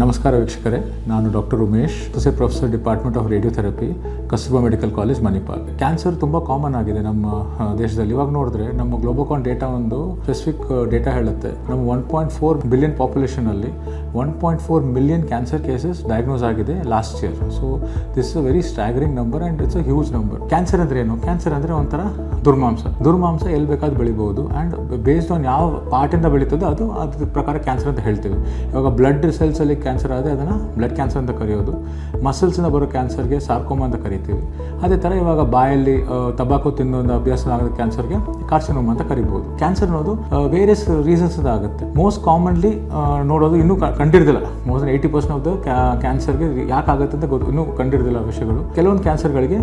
ನಮಸ್ಕಾರ ವೀಕ್ಷಕರೇ, ನಾನು doctor Umesh associate professor department of radiotherapy Kasturba medical college Manipal cancer ತುಂಬ ಕಾಮನ್ ಆಗಿದೆ ನಮ್ಮ ದೇಶದಲ್ಲಿ. ಇವಾಗ ನೋಡಿದ್ರೆ ನಮ್ಮ ಗ್ಲೋಬೋಕಾನ್ ಡೇಟಾ ಒಂದು ಸ್ಪೆಸಿಫಿಕ್ ಡೇಟಾ ಹೇಳುತ್ತೆ. ನಮ್ಮ one point four billion ಪಾಪ್ಯುಲೇಷನಲ್ಲಿ one point four million cancer cases diagnose ಆಗಿದೆ last year so this is a very staggering number and it's a huge number cancer ಅಂದರೆ ಏನು? ಕ್ಯಾನ್ಸರ್ ಅಂದರೆ ಒಂಥರ ದುರ್ಮಾಂಸ. ದುರ್ಮಾಂಸ ಎಲ್ಲಿ ಬೇಕಾದ್ರೂ ಬೆಳಿಬೋದು ಆ್ಯಂಡ್ ಬೇಸ್ಡ್ ಆನ್ ಯಾವ ಪಾರ್ಟಿಂದ ಬೆಳೀತದೋ ಅದು ಅದ್ರ ಪ್ರಕಾರ ಕ್ಯಾನ್ಸರ್ ಅಂತ ಹೇಳ್ತೀವಿ. ಇವಾಗ ಬ್ಲಡ್ ಸೆಲ್ಸಲ್ಲಿ ಕ್ಯಾನ್ಸರ್ ಆದರೆ ಅದನ್ನು ಬ್ಲಡ್ ಕ್ಯಾನ್ಸರ್ ಅಂತ ಕರೆಯೋದು. ಮಸಲ್ಸಿಂದ ಬರೋ ಕ್ಯಾನ್ಸರ್ಗೆ ಸಾರ್ಕೋಮ ಅಂತ ಕರಿತೀವಿ. ಅದೇ ಥರ ಇವಾಗ ಬಾಯಲ್ಲಿ ತಬಾಕು ತಿನ್ನೋ ಅಭ್ಯಾಸ ಆಗದ ಕ್ಯಾನ್ಸರ್ಗೆ ಕಾರ್ಸಿನೋಮ್ ಅಂತ ಕರಿಬೋದು. ಕ್ಯಾನ್ಸರ್ ಅನ್ನೋದು ವೇರಿಯಸ್ ರೀಸನ್ಸ್ ಆಗುತ್ತೆ. ಮೋಸ್ಟ್ ಕಾಮನ್ಲಿ ನೋಡೋದು ಇನ್ನೂ ಕಂಡಿಡ್ದಿಲ್ಲ most eighty percent of the ಕ್ಯಾನ್ಸರ್ಗೆ ಯಾಕೆ ಆಗುತ್ತೆ ಅಂತ ಗೊತ್ತು, ಇನ್ನೂ ಕಂಡಿಡ್ದಿಲ್ಲ ವಿಷಯಗಳು. ಕೆಲವೊಂದು ಕ್ಯಾನ್ಸರ್ಗಳಿಗೆ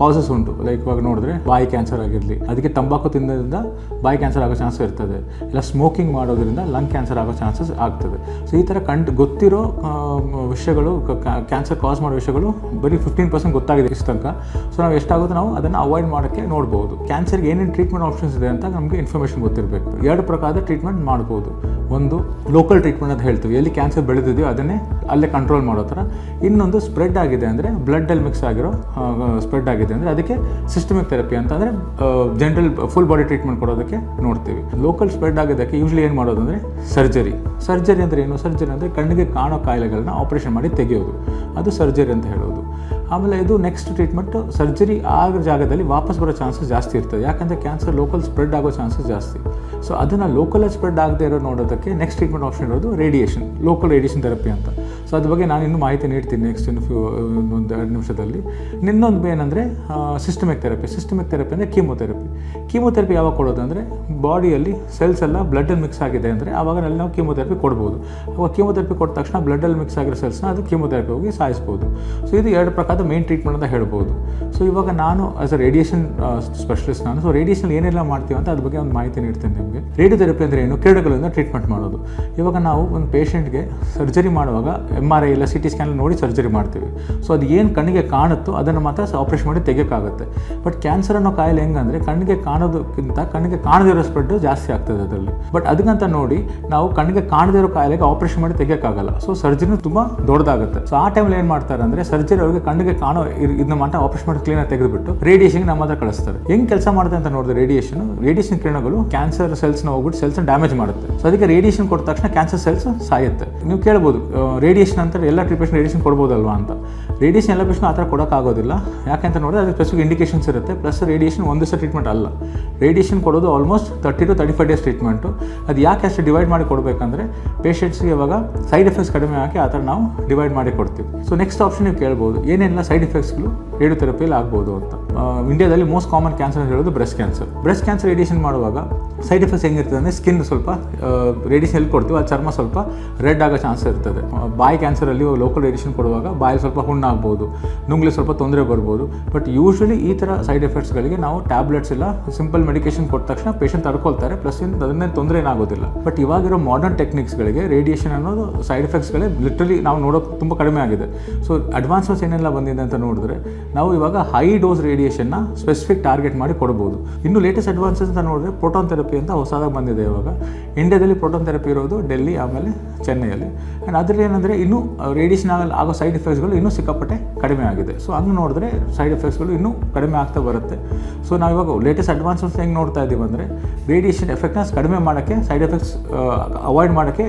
ಕಾಸಸ್ ಉಂಟು. ಲೈಕ್ ಇವಾಗ ನೋಡಿದ್ರೆ ಬಾಯಿ ಕ್ಯಾನ್ಸರ್ ಆಗಿರಲಿ, ಅದಕ್ಕೆ ತಂಬಾಕು ತಿನ್ನೋದ್ರಿಂದ ಬಾಯಿ ಕ್ಯಾನ್ಸರ್ ಆಗೋ ಚಾನ್ಸ್ ಇರ್ತದೆ. ಇಲ್ಲ ಸ್ಮೋಕಿಂಗ್ ಮಾಡೋದ್ರಿಂದ ಲಂಗ್ ಕ್ಯಾನ್ಸರ್ ಆಗೋ ಚಾನ್ಸಸ್ ಆಗ್ತದೆ. ಸೊ ಈ ಥರ ಕಂಡು, ಗೊತ್ತಿರೋ ವಿಷಯಗಳು ಕ್ಯಾನ್ಸರ್ ಕಾಸ್ ಮಾಡೋ ವಿಷಯಗಳು ಬರೀ ಫಿಫ್ಟೀನ್ ಪರ್ಸೆಂಟ್ ಗೊತ್ತಾಗಿದೆ ಇಷ್ಟು ತನಕ ಸೊ ನಾವು ಎಷ್ಟಾಗುತ್ತೆ ನಾವು ಅದನ್ನು ಅವಾಯ್ಡ್ ಮಾಡೋಕ್ಕೆ ನೋಡ್ಬೋದು. ಕ್ಯಾನ್ಸರ್ಗೆ ಏನೇನು ಟ್ರೀಟ್ಮೆಂಟ್ ಆಪ್ಷನ್ಸ್ ಇದೆ ಅಂತ ನಮಗೆ ಇನ್ಫಾರ್ಮೇಷನ್ ಗೊತ್ತಿರಬೇಕು. ಎರಡು ಪ್ರಕಾರದ ಟ್ರೀಟ್ಮೆಂಟ್ ಮಾಡ್ಬೋದು. ಒಂದು ಲೋಕಲ್ ಟ್ರೀಟ್ಮೆಂಟ್ ಅಂತ ಹೇಳ್ತೀವಿ. ಎಲ್ಲಿ ಕ್ಯಾನ್ಸರ್ ಬೆಳೆದಿದೆಯೋ ಅದನ್ನೇ ಅಲ್ಲೇ ಕಂಟ್ರೋಲ್ ಮಾಡೋ ಥರ. ಇನ್ನೊಂದು ಸ್ಪ್ರೆಡ್ ಆಗಿದೆ ಅಂದರೆ ಬ್ಲಡ್ಡಲ್ಲಿ ಮಿಕ್ಸ್ ಆಗಿರೋ ಸ್ಪ್ರೆಡ್ ಆಗಿದೆ ಅಂದರೆ ಅದಕ್ಕೆ ಸಿಸ್ಟಮಿಕ್ ಥೆರಪಿ ಅಂತ ಅಂದರೆ ಜನರಲ್ ಫುಲ್ ಬಾಡಿ ಟ್ರೀಟ್ಮೆಂಟ್ ಕೊಡೋದಕ್ಕೆ ನೋಡ್ತೀವಿ. ಲೋಕಲ್ ಸ್ಪ್ರೆಡ್ ಆಗೋದಕ್ಕೆ ಯೂಶ್ವಲಿ ಏನು ಮಾಡೋದು ಅಂದರೆ ಸರ್ಜರಿ ಸರ್ಜರಿ ಅಂದರೆ ಏನು? ಸರ್ಜರಿ ಅಂದರೆ ಕಣ್ಣಿಗೆ ಕಾಣೋ ಕಾಯಿಲೆಗಳನ್ನ ಆಪರೇಷನ್ ಮಾಡಿ ತೆಗೆಯೋದು. ಅದು ಸರ್ಜರಿ ಅಂತ ಹೇಳೋದು. ಆಮೇಲೆ ಇದು ನೆಕ್ಸ್ಟ್ ಟ್ರೀಟ್ಮೆಂಟ್ ಸರ್ಜರಿ ಆಗೋ ಜಾಗದಲ್ಲಿ ವಾಪಸ್ ಬರೋ ಚಾನ್ಸಸ್ ಜಾಸ್ತಿ ಇರ್ತದೆ. ಯಾಕಂದರೆ ಕ್ಯಾನ್ಸರ್ ಲೋಕಲ್ ಸ್ಪ್ರೆಡ್ ಆಗೋ ಚಾನ್ಸಸ್ ಜಾಸ್ತಿ. ಸೊ ಅದನ್ನು ಲೋಕಲ್ ಸ್ಪ್ರೆಡ್ ಆಗದೆ ಇರೋ ನೋಡೋದಕ್ಕೆ ನೆಕ್ಸ್ಟ್ ಟ್ರೀಟ್ಮೆಂಟ್ ಆಪ್ಷನ್ ಇರೋದು ರೇಡಿಯೇಷನ್ ಲೋಕಲ್ ರೇಡಿಯೇಷನ್ ಥೆರಪಿ ಅಂತ. ಸೊ ಅದ್ರ ಬಗ್ಗೆ ನಾನು ಇನ್ನೂ ಮಾಹಿತಿ ನೀಡ್ತೀನಿ ನೆಕ್ಸ್ಟ್ ಇನ್ನು ಫ್ಯೂ ಒಂದು ಎರಡು ನಿಮಿಷದಲ್ಲಿ. ಇನ್ನೊಂದು ಏನಂದರೆ ಸಿಸ್ಟಮಿಕ್ ಥೆರಪಿ ಸಿಸ್ಟಮಿಕ್ ಥೆರಪಿ ಅಂದರೆ ಕೀಮೋಥೆರಪಿ ಕೀಮೋಥೆರಪಿ ಯಾವಾಗ ಕೊಡೋದು ಅಂದರೆ ಬಾಡಿಯಲ್ಲಿ ಸೆಲ್ಸ್ ಎಲ್ಲ ಬ್ಲಡ್ಡಲ್ಲಿ ಮಿಕ್ಸ್ ಆಗಿದೆ ಅಂದರೆ, ಆವಾಗ ನಾವು ಕೀಮೋಥೆರಪಿ ಕೊಡ್ಬೋದು. ಅವಾಗ ಕೀಮೋಥೆರಪಿ ಕೊಟ್ಟ ತಕ್ಷಣ ಬ್ಲಡ್ಡಲ್ಲಿ ಮಿಕ್ಸ್ ಆಗಿರೋ ಸೆಲ್ಸ್ನ ಅದು ಕೀಮೋಥೆರಪಿ ಹೋಗಿ ಸಾಯಿಸ್ಬೋದು. ಸೊ ಇದು ಎರಡು ಪ್ರಕಾರದ ಮೇನ್ ಟ್ರೀಟ್ಮೆಂಟ್ ಅಂತ ಹೇಳ್ಬೋದು. ಸೊ ಇವಾಗ ನಾನು ಆಸ್ ಅ ರೇಡಿಯೇಷನ್ ಸ್ಪೆಷಲಿಸ್ಟ್ ನಾನು ಸೊ ರೇಡಿಯೇಷನ್ ಏನೆಲ್ಲ ಮಾಡ್ತೀವಿ ಅಂತ ಅದ್ರ ಬಗ್ಗೆ ಒಂದು ಮಾಹಿತಿ ನೀಡ್ತೇನೆ ನಿಮಗೆ. ರೇಡಿಯೋಥೆರಪಿ ಅಂದರೆ ಏನು? ಕಿರಣಗಳಿಂದ ಟ್ರೀಟ್ಮೆಂಟ್ ಮಾಡೋದು. ಇವಾಗ ನಾವು ಒಂದು ಪೇಷೆಂಟ್ಗೆ ಸರ್ಜರಿ ಮಾಡುವಾಗ ಎಂ ಆರ್ ಐ ಇಲ್ಲ ಸಿ ಟಿ ಸ್ಕ್ಯಾನ್ ನೋಡಿ ಸರ್ಜರಿ ಮಾಡ್ತೀವಿ. ಸೊ ಅದು ಏನು ಕಣ್ಣಿಗೆ ಕಾಣುತ್ತೋ ಅದನ್ನು ಮಾತ್ರ ಆಪ್ರೇಷನ್ ಮಾಡಿ ತೆಗಿಯೋಕ್ಕಾಗುತ್ತೆ. ಬಟ್ ಕ್ಯಾನ್ಸರ್ ಅನ್ನೋ ಕಾಯಿಲೆ ಹೆಂಗಂದ್ರೆ ಕಣ್ಣಿಗೆ ಕಾಣೋದಕ್ಕಿಂತ ಕಣ್ಣಿಗೆ ಕಾಣದಿರೋ ಸ್ಪ್ರೆಡ್ ಜಾಸ್ತಿ ಆಗ್ತದೆ ಅದರಲ್ಲಿ. ಬಟ್ ಅದಕ್ಕಂತ ನೋಡಿ ನಾವು ಕಣ್ಣಿಗೆ ಕಾಣದಿರೋ ಕಾಯಿಲೆಗೆ ಆಪ್ರೇಷನ್ ಮಾಡಿ ತೆಗಿಯೋಕ್ಕಾಗಲ್ಲ. ಸೊ ಸರ್ಜರಿನೂ ತುಂಬ ದೊಡ್ಡದಾಗುತ್ತೆ. ಸೊ ಆ ಟೈಮಲ್ಲಿ ಏನು ಮಾಡ್ತಾರೆ ಅಂದರೆ ಸರ್ಜರಿ ಅವರಿಗೆ ಕಣ್ಣಿಗೆ ಕಾಣೋ ಇದ್- ಇದನ್ನ ಮಾತ್ರ ಆಪರೇಷನ್ ಮಾಡಿ ಕ್ಲೀನಾಗಿ ತೆಗೆದುಬಿಟ್ಟು ರೇಡಿಯೇಷನ್ ನಮ್ಮ ಹತ್ರ ಕಳಿಸ್ತಾರೆ. ಹೆಂಗೆ ಕೆಲಸ ಮಾಡುತ್ತೆ ಅಂತ ನೋಡಿದ್ರೆ ರೇಡಿಯೇಷನ್ ರೇಡಿಯೇಷನ್ ಕಿರಣಗಳು ಕ್ಯಾನ್ಸರ್ ಸೆಲ್ಸ್ನ ಹೋಗ್ಬಿಟ್ಟು ಸೆಲ್ಸ್ನ ಡ್ಯಾಮೇಜ್ ಮಾಡುತ್ತೆ. ಸೊ ಅದಕ್ಕೆ ರೇಡಿಯೇಷನ್ ಕೊಟ್ಟ ತಕ್ಷಣ ಕ್ಯಾನ್ಸರ್ ಸೆಲ್ಸ್ ಸಾಯುತ್ತೆ. ನೀವು ಕೇಳ್ಬೋದು ರೇಡಿಯೇಷನ್ ಅಂತ ಎಲ್ಲ ಟ್ರೀಟ್ಮೆಂಟ್ ರೇಡಿಯೇಷನ್ ಕೊಡ್ಬೋದಲ್ವಾ ಅಂತ. ರೇಡಿಯೇಷನ್ ಎಲ್ಲ ಪೇಷನ್ ಆ ಥರ ಕೊಡೋಕ್ಕಾಗೋದಿಲ್ಲ ಯಾಕೆಂತ ನೋಡಿದ್ರೆ ಅದಕ್ಕೆ ಸ್ಪೆಸಿಫಿಕ್ ಇಂಡಿಕೇಶನ್ಸ್ ಇರುತ್ತೆ. ಪ್ಲಸ್ ರೇಡಿಯೇಷನ್ ಒಂದು ದಿವಸ ಟ್ರೀಟ್ಮೆಂಟ್ ಅಲ್ಲ. ರೇಡಿಯೇಷನ್ ಕೊಡೋದು almost thirty two thirty five days treatment ಅದು ಯಾಕೆ ಅಷ್ಟು ಡಿವೈಡ್ ಮಾಡಿ ಕೊಡಬೇಕಂದ್ರೆ ಪೇಷಂಟ್ಸ್ಗೆ ಇವಾಗ ಸೈಡ್ ಎಫೆಕ್ಟ್ಸ್ ಕಡಿಮೆ ಹಾಕಿ ಆ ಥರ ನಾವು ಡಿವೈಡ್ ಮಾಡಿ ಕೊಡ್ತೀವಿ. ಸೊ ನೆಕ್ಸ್ಟ್ ಆಪ್ಷನ್ ನೀವು ಕೇಳ್ಬೋದು. ಏನೆಲ್ಲ ಸೈಡ್ ಎಫೆಕ್ಟ್ಸ್ಗಳು ರೇಡಿಯೋಥೆರಪಿಯಲ್ಲಿ ಆಗ್ಬೋದು ಅಂತ. ಇಂಡಿಯಾದಲ್ಲಿ ಮೋಸ್ಟ್ ಕಾಮನ್ ಕ್ಯಾನ್ಸರ್ ಅಂತ ಹೇಳೋದು breast cancer breast cancer radiation ಮಾಡುವಾಗ ಸೈಡ್ ಎಫೆಕ್ಟ್ಸ್ ಹೆಂಗಿರ್ತದೆ ಅಂದರೆ ಸ್ಕಿನ್ ಸ್ವಲ್ಪ ರೇಡಿಯೇಷನ್ ಎಲ್ಲಿ ಕೊಡ್ತೀವಿ. ಆ ಚರ್ಮ ಸ್ವಲ್ಪ ರೆಡ್ ಆಗೋ ಚಾನ್ಸ್ ಇರ್ತದೆ. ಬಾಯಿ ಕ್ಯಾನ್ಸರಲ್ಲಿ ಲೋಕಲ್ ರೇಡಿಯೇಷನ್ ಕೊಡುವಾಗ ಬಾಯಲ್ಲಿ ಸ್ವಲ್ಪ ಹುಣ್ಣಾಗ್ಬೋದು ನುಂಗ್ಲಿ ಸ್ವಲ್ಪ ತೊಂದರೆ ಬರ್ಬೋದು. ಬಟ್ ಯೂಶ್ವಲಿ ಈ ಥರ ಸೈಡ್ ಎಫೆಕ್ಟ್ಸ್ಗಳಿಗೆ ನಾವು ಟ್ಯಾಬ್ಲೆಟ್ಸ್ ಎಲ್ಲ ಸಿಂಪಲ್ ಮೆಡಿಕೇಶನ್ ಕೊಟ್ಟ ತಕ್ಷಣ ಪೇಷಂಟ್ ತಡ್ಕೊಳ್ತಾರೆ ಪ್ಲಸ್ ಅದನ್ನೇ ತೊಂದರೆ ಏನಾಗೋದಿಲ್ಲ. ಬಟ್ ಇವಾಗಿರೋ ಮಾಡರ್ನ್ ಟೆಕ್ನಿಕ್ಸ್ಗಳಿಗೆ ರೇಡಿಯೇಷನ್ ಅನ್ನೋದು ಸೈಡ್ ಎಫೆಕ್ಟ್ಸ್ಗಳೇ ಲಿಟ್ರಲಿ ನಾವು ನೋಡೋಕೆ ತುಂಬ ಕಡಿಮೆ ಆಗಿದೆ. ಸೊ ಅಡ್ವಾನ್ಸಸ್ ಏನೆಲ್ಲ ಬಂದಿದೆ ಅಂತ ನೋಡಿದ್ರೆ, ನಾವು ಇವಾಗ ಹೈ ಡೋಸ್ ರೇಡಿಯೇಷನ್ನ ಸ್ಪೆಸಿಫಿಕ್ ಟಾರ್ಗೆಟ್ ಮಾಡಿ ಕೊಡ್ಬೋದು. ಇನ್ನು ಲೇಟೆಸ್ಟ್ ಅಡ್ವಾನ್ಸಸ್ ಅಂತ ನೋಡಿದ್ರೆ ಪ್ರೋಟಾನ್ ಥೆರಪಿ ಅಂತ ಹೊಸದಾಗಿ ಬಂದಿದೆ ಇವಾಗ. ಇಂಡಿಯಾದಲ್ಲಿ ಪ್ರೋಟಾನ್ ಥೆರಪಿ ಇರೋದು ಡೆಲ್ಲಿ ಆಮೇಲೆ ಚೆನ್ನೈಯಲ್ಲಿ ಆ್ಯಂಡ್ ಅದರಲ್ಲಿ ಏನಂದರೆ ಇನ್ನೂ ರೇಡಿಯೇಷನ್ ಆಗಲ್ಲ, ಆಗೋ ಸೈಡ್ ಎಫೆಕ್ಟ್ಸ್ಗಳು ಇನ್ನೂ ಸಿಕ್ಕಾಪಟ್ಟೆ ಕಡಿಮೆ ಆಗಿದೆ. ಸೊ ಹಂಗೆ ನೋಡಿದ್ರೆ ಸೈಡ್ ಎಫೆಕ್ಟ್ಸ್ಗಳು ಇನ್ನೂ ಕಡಿಮೆ ಆಗ್ತಾ ಬರುತ್ತೆ. ಸೊ ನಾವು ಇವಾಗ ಲೇಟೆಸ್ಟ್ ಅಡ್ವಾನ್ಸಸ್ ಹೆಂಗೆ ನೋಡ್ತಾ ಇದ್ದೀವಿ ಅಂದರೆ ರೇಡಿಯೇಷನ್ ಎಫೆಕ್ಟ್ನ ಕಡಿಮೆ ಮಾಡೋಕ್ಕೆ ಸೈಡ್ ಎಫೆಕ್ಟ್ಸ್ ಅವಾಯ್ಡ್ ಮಾಡೋಕ್ಕೆ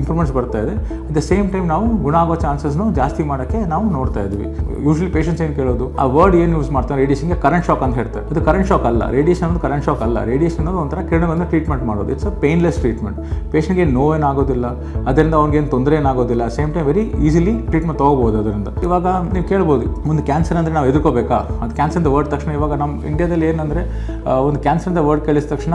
ಇಂಪ್ರೂವ್ಮೆಂಟ್ಸ್ ಬರ್ತಾ ಇದೆ. ಅಟ್ ದ ಸೇಮ್ ಟೈಮ್ ನಾವು ಗುಣ ಆಗೋ ಚಾನ್ಸಸ್ನು ಜಾಸ್ತಿ ಮಾಡೋಕ್ಕೆ ನಾವು ನೋಡ್ತಾ ಇದ್ವಿ. ಯೂಶ್ವಲಿ ಪೇಷಂಟ್ಸ್ ಏನು ಕೇಳೋದು, ಆ ವರ್ಡ್ ಏನು ಯೂಸ್ ಮಾಡ್ತಾರೆ ರೇಡಿಯೇಷನ್ಗೆ ಕರೆಂಟ್ ಶಾಕ್ ಅಂತ ಹೇಳ್ತಾರೆ. ಅದು ಕರೆಂಟ್ ಶಾಕ್ ಅಲ್ಲ ರೇಡಿಯೇಷನ್ ಅನ್ನೋದು ಕರೆಂಟ್ ಶಾಕ್ ಅಲ್ಲ. ರೇಡಿಯೇಷನ್ ಅನ್ನೋದು ಒಂಥರ ಕಿರಣವನ್ನು ಟ್ರೀಟ್ಮೆಂಟ್ ಮಾಡೋದು. ಇಟ್ಸ್ ಅ ಪೇನ್ಲೆಸ್ ಟ್ರೀಟ್ಮೆಂಟ್ ಪೇಷಂಟ್ಗೆ ನೋವೇನಾಗೋದಿಲ್ಲ, ಅದರಿಂದ ಅವ್ನಿಗೇನು ತೊಂದರೆ ಏನಾಗೋದಿಲ್ಲ same time very easily treatment ತೊಗೋಬೋದು ಅದರಿಂದ. ಇವಾಗ ನೀವು ಕೇಳ್ಬೋದು, ಮುಂದೆ ಕ್ಯಾನ್ಸರ್ ಅಂದರೆ ನಾವು ಎದುರ್ಕೋಬೇಕಾ ಅದು ಕ್ಯಾನ್ಸರ್ ಅಂತ ವರ್ಡ್ ತಕ್ಷಣ ಇವಾಗ ನಮ್ಮ ಇಂಡಿಯಾದಲ್ಲಿ ಏನಂದರೆ ಒಂದು ಕ್ಯಾನ್ಸರ್ ಅಂತ ವರ್ಡ್ ಕಳಿಸಿದ ತಕ್ಷಣ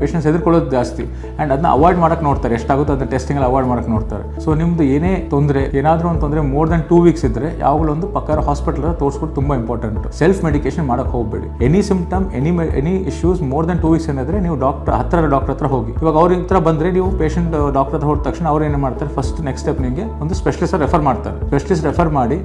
ಪೇಷಂಟ್ಸ್ ಎದುರ್ಕೊಳ್ಳೋದು ಜಾಸ್ತಿ. ಆ್ಯಂಡ್ ಅದನ್ನ ಅವಾಯ್ಡ್ ಮಾಡೋಕೆ ನೋಡ್ತಾರೆ. ಎಷ್ಟಾಗುತ್ತೋ ಅದನ್ನ ಟೆಸ್ಟಿಂಗ್ ಅವಾಯ್ಡ್ ಮಾಡಕ್ಕೆ ನೋಡ್ತಾರೆ. ಸೊ ನಿಮ್ಮದು ಏನೇ ತೊಂದರೆ, ಏನಾದರೂ ಒಂದು ತೊಂದರೆ ಮೋರ್ ದನ್ ಟೂ ವೀಕ್ಸ್ ಇದ್ದರೆ ಯಾವಾಗಲೂ ಒಂದು ಪಕ್ಕ ಹಾಸ್ಪಿಟಲ್ ತೋರಿಸ್ಬಿಟ್ಟು ತುಂಬ ಇಂಪಾರ್ಟೆಂಟ್ ಸೆಲ್ಫ್ ಮೆಡಿಕೇಶನ್ ಮಾಡಕ್ಕೆ ಹೋಗಬೇಡಿ. Any symptom any any issues more than two weeks ಏನಾದರೆ ನೀವು ಡಾಕ್ಟರ್ ಹತ್ತಿರ ಡಾಕ್ಟರ್ ಹತ್ರ ಹೋಗಿ. ಇವಾಗ ಅವ್ರ ಹತ್ರ ಬಂದರೆ ನೀವು ಪೇಷಂಟ್ ಡಾಕ್ಟರ್ ಹತ್ರ ಹೋದ ತಕ್ಷಣ ಅವ್ರು ಏನು ಮಾಡ್ತಾರೆ? ಫಸ್ಟ್ ನೆಕ್ಸ್ಟ್ ಸ್ಟೆಪ್ ನಿಮಗೆ ಒಂದು ಸ್ಪೆಷಲಿಸ್ಟ್ ರೆಫರ್ ಮಾಡ್ತಾರೆ. ಸ್ಪೆಷಲಿಸ್ಟ್ ರೆಫರ್ ಮಾಡಿ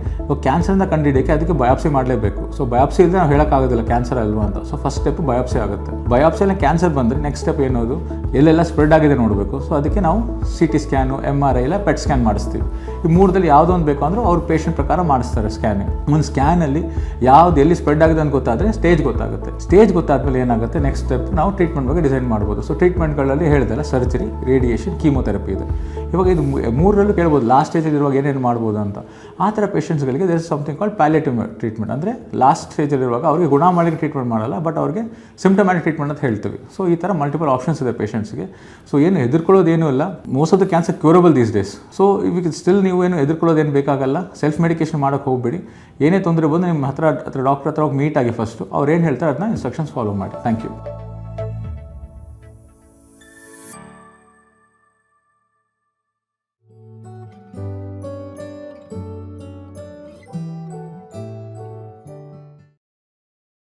ಕ್ಯಾನ್ಸರ್ನ ಕಂಡಿಡಿಯೋಕ್ಕೆ ಅದಕ್ಕೆ ಬಯಾಪ್ಸಿ ಮಾಡಲೇಬೇಕು. ಸೊ ಬಯಾಪ್ಸಿ ಇಲ್ಲದೆ ನಾವು ಹೇಳೋಕ್ಕಾಗೋದಿಲ್ಲ ಕ್ಯಾನ್ಸರ್ ಅಲ್ವಾ ಅಂತ. ಸೊ ಫಸ್ಟ್ ಸ್ಟೆಪ್ ಬಯಾಪ್ಸಿ ಆಗುತ್ತೆ. ಬಯಾಪ್ಸಿಯಲ್ಲಿ ಕ್ಯಾನ್ಸರ್ ಬಂದರೆ ನೆಕ್ಸ್ಟ್ ಸ್ಟೆಪ್ ಏನೋದು? ಎಲ್ಲೆಲ್ಲ ಸ್ಪ್ರೆಡ್ ಆಗಿದೆ ನೋಡಬೇಕು. ಸೊ ಅದಕ್ಕೆ ನಾವು C T scan M R I ಇಲ್ಲ ಪೆಟ್ ಸ್ಕ್ಯಾನ್ ಮಾಡಿಸ್ತೀವಿ. ಈ ಮೂರದಲ್ಲಿ ಯಾವುದೋ ಒಂದು ಬೇಕು ಅಂದರೂ ಅವ್ರು ಪೇಷಂಟ್ ಪ್ರಕಾರ ಮಾಡಿಸ್ತಾರೆ ಸ್ಕ್ಯಾನಿಂಗ್ ಒಂದು ಸ್ಕ್ಯಾನಲ್ಲಿ ಯಾವ್ದು ಎಲ್ಲಿ ಸ್ಪ್ರೆಡ್ ಆಗಿದೆ ಅಂತ ಗೊತ್ತಾದರೆ ಸ್ಟೇಜ್ ಗೊತ್ತಾಗುತ್ತೆ. ಸ್ಟೇಜ್ ಗೊತ್ತಾದ್ಮೇಲೆ ಏನಾಗುತ್ತೆ? ನೆಕ್ಸ್ಟ್ ಸ್ಟೆಪ್ ನಾವು ಟ್ರೀಟ್ಮೆಂಟ್ ಬಗ್ಗೆ ಡಿಸೈನ್ ಮಾಡ್ಬೋದು. ಸೊ ಟ್ರೀಟ್ಮೆಂಟ್ಗಳಲ್ಲಿ ಹೇಳಿದಲ್ಲ ಸರ್ಜರಿ ರೇಡಿಯೇಷನ್ ಕೀಮೊಥೆರಪಿ ಇದೆ. ಇವಾಗ ಇದು ಮೂರರಲ್ಲೂ ಕೇಳ್ಬೋದು. ಲಾಸ್ಟ್ ಸ್ಟೇಜಲ್ಲಿ ಇರುವಾಗ ಏನೇನು ಮಾಡ್ಬೋದು ಅಂತ. ಆ ಥರ ಪೇಷಂಟ್ಸ್ಗಳಿಗೆ there something called palliative treatment ಅಂದರೆ ಲಾಸ್ಟ್ ಸ್ಟೇಜಲ್ಲಿರುವಾಗ ಅವರಿಗೆ ಗುಣ ಮಾಡಿ ಟ್ರೀಟ್ಮೆಂಟ್ ಮಾಡಲ್ಲ ಬಟ್ ಅವ್ರಿಗೆ ಸಿಂಪ್ಟಮ್ಯಾಟಿಕ್ ಟ್ರೀಟ್ಮೆಂಟ್ ಅಂತ ಹೇಳ್ತೀವಿ. ಸೊ ಈ ಥರ ಮಲ್ಟಿಪಲ್ ಆಪ್ಷನ್ಸ್ ಇದೆ ಪೇಷಂಟ್ಸ್ಗೆ ಸೊ ಏನು ಹೆದರ್ಕೊಳ್ಳೋದೇನೂ ಇಲ್ಲ. Most of the cancer curable these days so ಇವ್ ಸ್ಟಿಲ್ ನೀವು ಏನು ಹೆದರ್ಕೊಳ್ಳೋದೇನು ಬೇಕಾಗಲ್ಲ ಸೆಲ್ಫ್ ಮೆಡಿಕೇಶನ್ ಮಾಡೋಕ್ಕೆ ಹೋಗಬೇಡಿ. ಏನೇ ತೊಂದರೆ ಬಂದು ನಿಮ್ಮ ಹತ್ರ ಹತ್ರ ಡಾಕ್ಟರ್ ಹತ್ರ ಹೋಗಿ ಮೀಟ್ ಆಗಿ ಫಸ್ಟು ಅವ್ರು ಏನು ಹೇಳ್ತಾರೆ, ಅದನ್ನ ಇನ್ಸ್ಟ್ರಕ್ಷನ್ಸ್ ಫಾಲೋ ಮಾಡಿ. Thank you